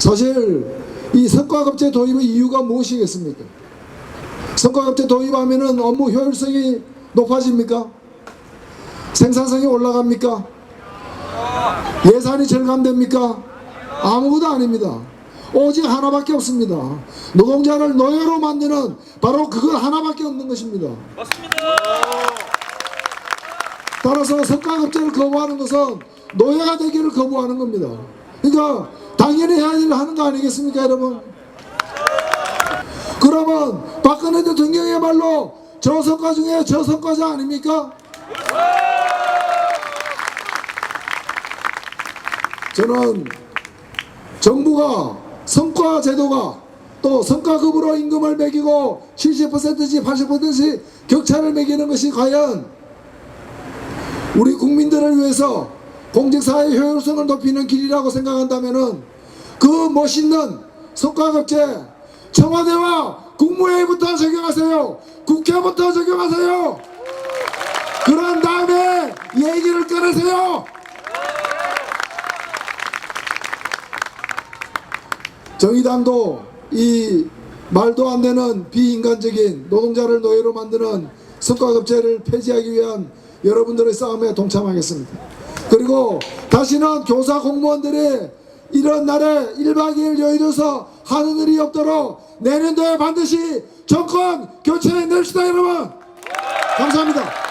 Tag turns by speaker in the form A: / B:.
A: 사실 이 성과급제 도입의 이유가 무엇이겠습니까? 성과급제 도입하면은 업무 효율성이 높아집니까? 생산성이 올라갑니까? 예산이 절감됩니까? 아무것도 아닙니다. 오직 하나밖에 없습니다. 노동자를 노예로 만드는 바로 그것 하나밖에 없는 것입니다. 따라서 성과급제를 거부하는 것은 노예가 되기를 거부하는 겁니다. 그러니까 당연히 해야 될 하는 거 아니겠습니까, 여러분? 그러면 박근혜 대통령이야말로 저성과 중에 저성과자 아닙니까? 저는 정부가 성과 제도가 또 성과급으로 임금을 매기고 70%씩 80%씩 격차를 매기는 것이 과연 우리 국민들을 위해서 공직사의 효율성을 높이는 길이라고 생각한다면은 그 멋있는 성과급제 청와대와 국무회의부터 적용하세요. 국회부터 적용하세요. 그런 다음에 얘기를 꺼내세요. 정의당도 이 말도 안 되는 비인간적인 노동자를 노예로 만드는 성과급제를 폐지하기 위한 여러분들의 싸움에 동참하겠습니다. 그리고 다시는 교사 공무원들이 이런 날에 1박 2일 여의도서 하는 일이 없도록 내년도에 반드시 정권 교체해 냅시다 여러분 감사합니다.